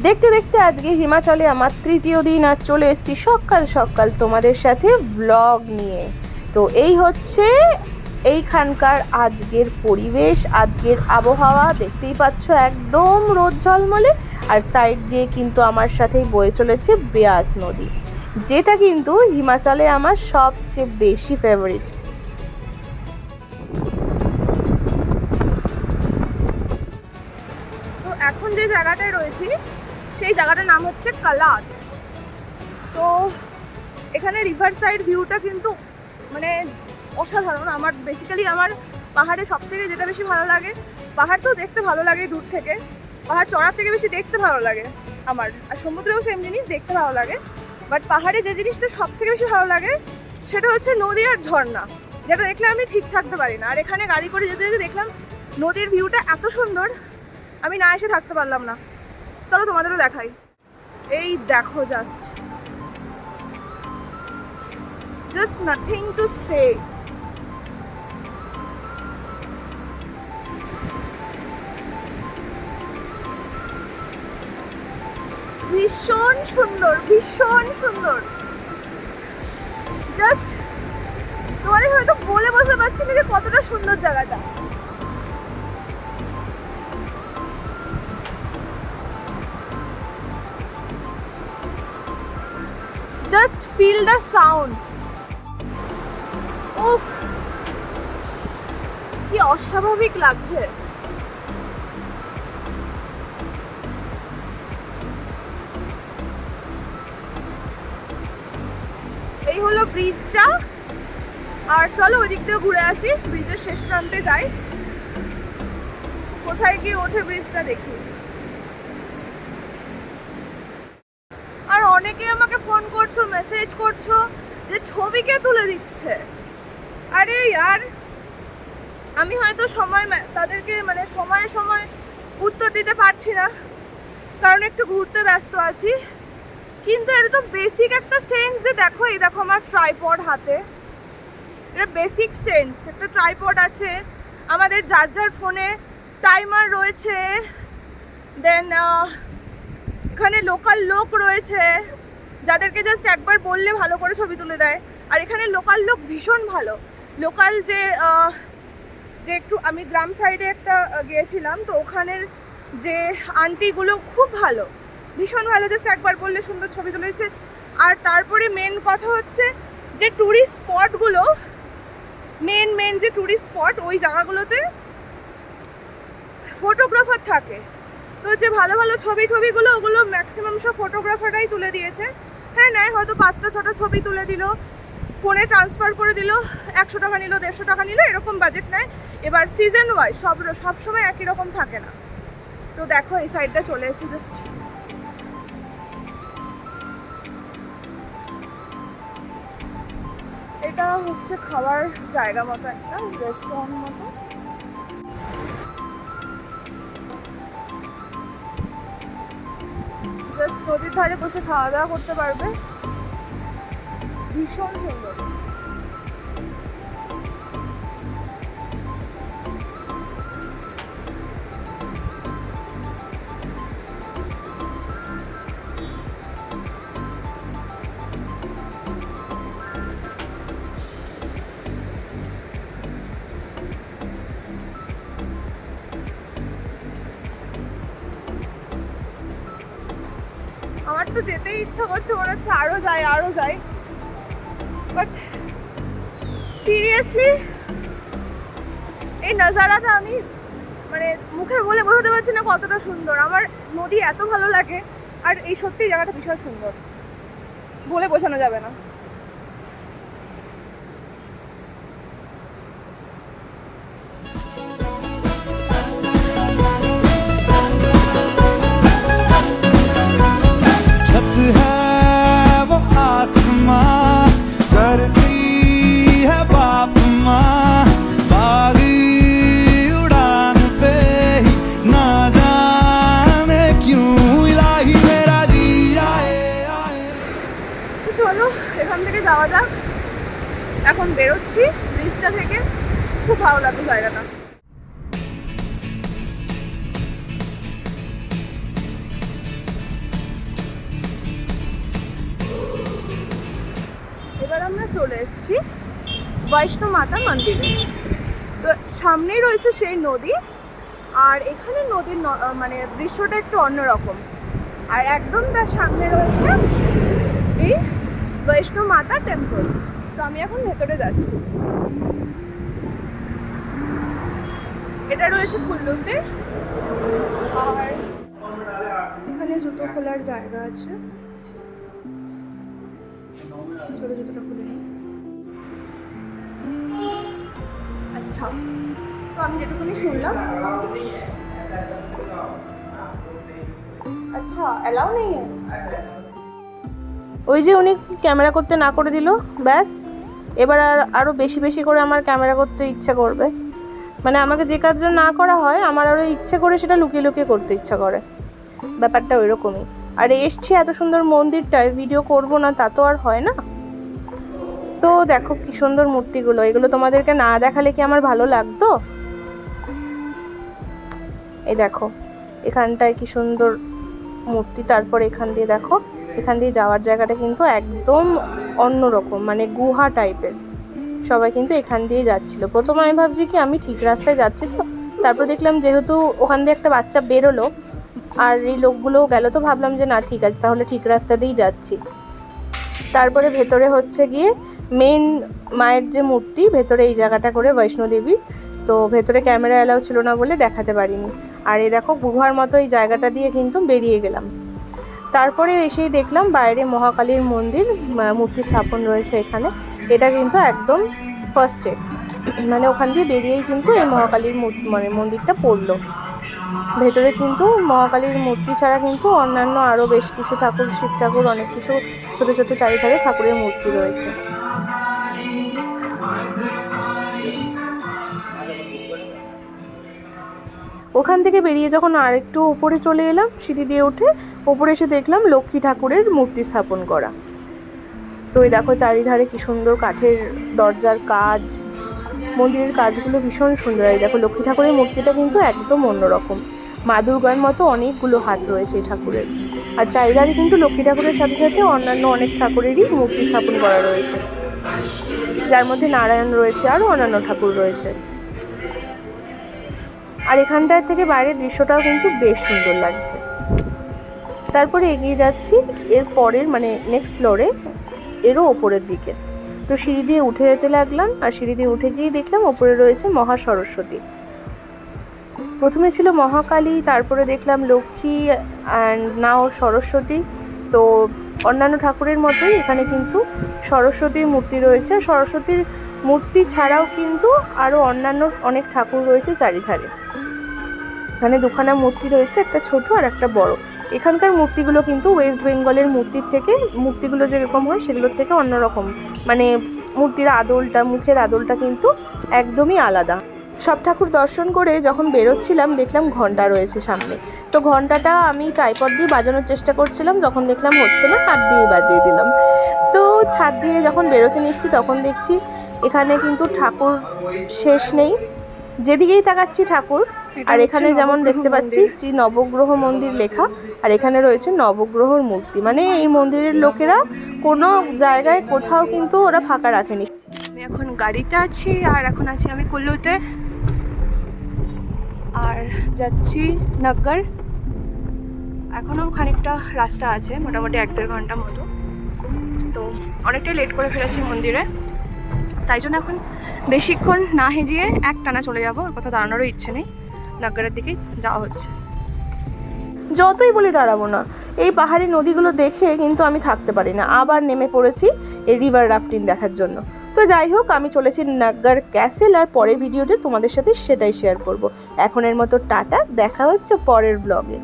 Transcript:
দেখতে দেখতে আজকে হিমাচলে আমার তৃতীয় দিন আর চলে এসেছি সকাল সকাল তোমাদের সাথে ব্লগ নিয়ে। তো এই হচ্ছে এইখানকার আজকের পরিবেশ, আজকের আবহাওয়া। দেখতেই পাচ্ছ একদম রোদ ঝলমলে আর সাইড দিয়ে কিন্তু আমার সাথেই বয়ে চলেছে বেয়াস নদী, যেটা কিন্তু হিমাচলে আমার সবচেয়ে বেশি ফেভারিট তো এখন যে জায়গাটায় রয়েছি সেই জায়গাটার নাম হচ্ছে কালাত তো এখানে রিভার সাইড ভিউটা কিন্তু মানে অসাধারণ। আমার বেসিক্যালি আমার পাহাড়ে সব থেকে যেটা বেশি ভালো লাগে, পাহাড় তো দেখতে ভালো লাগে দূর থেকে, পাহাড় চড়ার থেকে বেশি দেখতে ভালো লাগে আমার। আর সমুদ্রেও সেম জিনিস, দেখতে ভালো লাগে। বাট পাহাড়ে যে জিনিসটা সব থেকে বেশি ভালো লাগে, সেটা হচ্ছে নদী আর ঝর্ণা। যেটা দেখলে আমি ঠিক থাকতে পারি না। আর এখানে গাড়ি করে যেতে যেতে দেখলাম, নদীর ভিউটা এত সুন্দর, আমি না এসে থাকতে পারলাম না। চলো তোমাদেরও দেখাই। এই দেখো just just nothing to say ভীষণ সুন্দর ভীষণ সুন্দর। জাস্ট তোমাদের হয়তো বলে বলতে পারছি না যে কতটা সুন্দর জায়গাটা। জাস্ট ফিল দ্য সাউন্ড উফ, কি অস্বাভাবিক লাগছে। এই হলো ব্রিজটা আর চলো ওই দিক দিয়ে ঘুরে আসি ব্রিজের শেষ প্রান্তে যাই। কোথায় গিয়ে ওঠে ব্রিজটা দেখি আর অনেকে আমাকে ফোন করছ মেসেজ করছ যে ছবিকে তুলে দিচ্ছে। আরে আর আমি হয়তো সময় তাদেরকে মানে সময়ে সময় উত্তর দিতে পারছি না, কারণ একটু ঘুরতে ব্যস্ত আছি। কিন্তু এটা তো বেসিক একটা সেন্স যে দেখো, এই দেখো আমার ট্রাইপড হাতে। এটা বেসিক সেন্স একটা ট্রাইপড আছে। আমাদের যার যার ফোনে টাইমার রয়েছে দেন এখানে লোকাল লোক রয়েছে। যাদেরকে জাস্ট একবার বললে ভালো করে ছবি তুলে দেয়। আর এখানে লোকাল লোক ভীষণ ভালো। লোকাল যে যে একটু আমি গ্রাম সাইডে একটা গিয়েছিলাম, তো ওখানের যে আন্টিগুলো খুব ভালো। ভীষণ ভালো জাস্ট একবার বললে সুন্দর ছবি তুলে দিচ্ছে। আর তারপরে মেন কথা হচ্ছে যে ট্যুরিস্ট স্পটগুলো মেন মেন যে ট্যুরিস্ট স্পট ওই জায়গাগুলোতে ফটোগ্রাফার থাকে। তো যে ভালো ভালো ছবি টবিগুলো ওগুলো ম্যাক্সিমাম সব ফটোগ্রাফাররাই তুলে দিয়েছে। হ্যাঁ নেয়, হয়তো পাঁচটা, ছটা ছবি তুলে দিল, ফোনে ট্রান্সফার করে দিল, একশো টাকা নিল, দেড়শো টাকা নিল, এরকম বাজেট নেয়। এবার সিজন ওয়াইজ সব সব সময় একই রকম থাকে না। তো দেখো, এই সাইডটা চলে এসেছি জাস্ট এটা হচ্ছে খাওয়ার জায়গা মতো একটা রেস্টুরেন্ট মতো। নদীর ধারে বসে খাওয়া দাওয়া করতে পারবে। ভীষণ সুন্দর। তো যেতেই ইচ্ছা করছে, মনে হচ্ছে আরও যাই আরও যাই। বাট সিরিয়াসলি এই নজারাটা আমি মানে মুখে বলে বোঝাতে পারছি না কতটা সুন্দর। আমার নদী এত ভালো লাগে, আর এই সত্যি জায়গাটা বিশাল সুন্দর। বলে বোঝানো যাবে না। যাওয়া যাক। এখন বেরোচ্ছি ব্রিজটা থেকে। খুব ভালো লাগল জায়গাটা। এবার আমরা চলে এসেছি বৈষ্ণব মাতা মন্দিরে। তো সামনেই রয়েছে সেই নদী, আর এখানে নদীর মানে দৃশ্যটা একটু অন্যরকম। আর একদম তার সামনে রয়েছে বৈষ্ণব মাতা টেম্পল তো আমি এখন ভেতরে যাচ্ছি। এটা রয়েছে কুল্লুতে। আর এখানে জুতো খোলার জায়গা আছে। ছোট জুতোটা খুলে। আচ্ছা তো আমি যেটুকুনি শুনলাম। আচ্ছা অ্যালাউ নেই? ওই যে উনি ক্যামেরা করতে না করে দিল, ব্যাস। এবার আর আরও বেশি বেশি করে আমার ক্যামেরা করতে ইচ্ছা করবে। মানে আমাকে যে কাজটা না করা হয়, আমার আরও ইচ্ছে করে সেটা লুকিয়ে লুকিয়ে করতে ইচ্ছা করে। ব্যাপারটা ওই রকমই। আর এসছি এত সুন্দর মন্দিরটায় ভিডিও করব না, তা তো আর হয় না। তো দেখো কি সুন্দর মূর্তিগুলো, এগুলো তোমাদেরকে না দেখালে কি আমার ভালো লাগতো? এই দেখো, এখানটায় কি সুন্দর মূর্তি, তারপর এখান দিয়ে দেখো। এখান দিয়ে যাওয়ার জায়গাটা কিন্তু একদম অন্যরকম মানে গুহা টাইপের। সবাই কিন্তু এখান দিয়ে যাচ্ছিল। প্রথমে আমি ভাবছি কি, আমি ঠিক রাস্তায় যাচ্ছি তো। তারপর দেখলাম যেহেতু ওখান দিয়ে একটা বাচ্চা বেরোলো, আর এই লোকগুলোও গেল তো ভাবলাম যে, না, ঠিক আছে, তাহলে ঠিক রাস্তা দিয়েই যাচ্ছি। তারপরে ভেতরে হচ্ছে গিয়ে মেন মায়ের যে মূর্তি, ভেতরে এই জায়গাটা করে বৈষ্ণোদেবীর তো ভেতরে ক্যামেরা এলাও ছিল না বলে দেখাতে পারিনি। আর এই দেখো, গুহার মতো এই জায়গাটা দিয়ে কিন্তু বেরিয়ে গেলাম। তারপরে এসেই দেখলাম বাইরে মহাকালীর মন্দির মূর্তি স্থাপন রয়েছে এখানে। এটা কিন্তু একদম ফার্স্টে মানে ওখান দিয়ে বেরিয়েই কিন্তু এই মহাকালীর মানে মন্দিরটা পড়ল। ভেতরে কিন্তু মহাকালীর মূর্তি ছাড়া কিন্তু অন্যান্য আরও বেশ কিছু ঠাকুর, শিব ঠাকুর, অনেক কিছু ছোটো ছোটো চারিধারে ঠাকুরের মূর্তি রয়েছে। ওখান থেকে বেরিয়ে যখন আরেকটু ওপরে চলে এলাম, সিঁড়ি দিয়ে উঠে ওপরে এসে দেখলাম লক্ষ্মী ঠাকুরের মূর্তি স্থাপন করা। তো এই দেখো চারিধারে কি সুন্দর কাঠের দরজার কাজ, মন্দিরের কাজগুলো ভীষণ সুন্দর। এই দেখো লক্ষ্মী ঠাকুরের মূর্তিটা কিন্তু একদম অন্যরকম। মা দুর্গার মতো অনেকগুলো হাত রয়েছে এই ঠাকুরের। আর চারিধারে কিন্তু লক্ষ্মী ঠাকুরের সাথে সাথে অন্যান্য অনেক ঠাকুরেরই মূর্তি স্থাপন করা রয়েছে। যার মধ্যে নারায়ণ রয়েছে, আরও অন্যান্য ঠাকুর রয়েছে। আর এখানটার থেকে বাইরের দৃশ্যটাও কিন্তু বেশ সুন্দর লাগছে। তারপরে এগিয়ে যাচ্ছি, এর পরের মানে নেক্সট ফ্লোরে এরও ওপরের দিকে। তো সিঁড়ি দিয়ে উঠে যেতে লাগলাম, আর সিঁড়ি দিয়ে উঠে গিয়েই দেখলাম ওপরে রয়েছে মহা সরস্বতী। প্রথমে ছিল মহাকালী, তারপরে দেখলাম লক্ষ্মী অ্যান্ড নাও সরস্বতী। তো অন্যান্য ঠাকুরের মতোই এখানে কিন্তু সরস্বতীর মূর্তি রয়েছে। সরস্বতীর মূর্তি ছাড়াও কিন্তু আরও অন্যান্য অনেক ঠাকুর রয়েছে চারিধারে। এখানে দুখানা মূর্তি রয়েছে, একটা ছোট আর একটা বড়। এখানকার মূর্তিগুলো কিন্তু ওয়েস্ট বেঙ্গলের মূর্তির থেকে, মূর্তিগুলো যেরকম হয় সেগুলোর থেকে অন্যরকম। মানে মূর্তির আদলটা, মুখের আদলটা কিন্তু একদমই আলাদা। সব ঠাকুর দর্শন করে যখন বেরোচ্ছিলাম, দেখলাম ঘণ্টা রয়েছে সামনে। তো ঘন্টাটা আমি ট্রাইপড দিয়ে বাজানোর চেষ্টা করছিলাম, যখন দেখলাম হচ্ছে না, হাত দিয়ে বাজিয়ে দিলাম। তো ছাদ দিয়ে যখন বেরোতে নিচ্ছি, তখন দেখছি এখানে কিন্তু ঠাকুর শেষ নেই। যেদিকেই তাকাচ্ছি ঠাকুর আর এখানে যেমন দেখতে পাচ্ছি শ্রী নবগ্রহ মন্দির লেখা আর এখানে রয়েছে নবগ্রহর মূর্তি। মানে এই মন্দিরের লোকেরা কোনো জায়গায় কোথাও কিন্তু ওরা ফাঁকা রাখেনি। আমি এখন গাড়িতে আছি আর এখন আছি আমি কুল্লুতে। আর যাচ্ছি নগ্গর এখনও খানিকটা রাস্তা আছে মোটামুটি এক দেড় ঘণ্টা মতো। তো অনেকটাই লেট করে ফেলেছি মন্দিরে। তাই জন্য এখন বেশিক্ষণ না হেজিয়ে এক টানা চলে যাব। আর কোথাও দাঁড়ানোরও ইচ্ছে নেই। নাগগারের দিকেই যাওয়া হচ্ছে। যতই বলি দাঁড়াবো না, এই পাহাড়ি নদীগুলো দেখে কিন্তু আমি থাকতে পারি না। আবার নেমে পড়েছি এই রিভার রাফটিং দেখার জন্য। তো যাই হোক, আমি চলেছি নাগগার ক্যাসেল আর পরের ভিডিওতে তোমাদের সাথে সেটাই শেয়ার করব। এখনের মতো টাটা, দেখা হচ্ছে পরের ব্লগে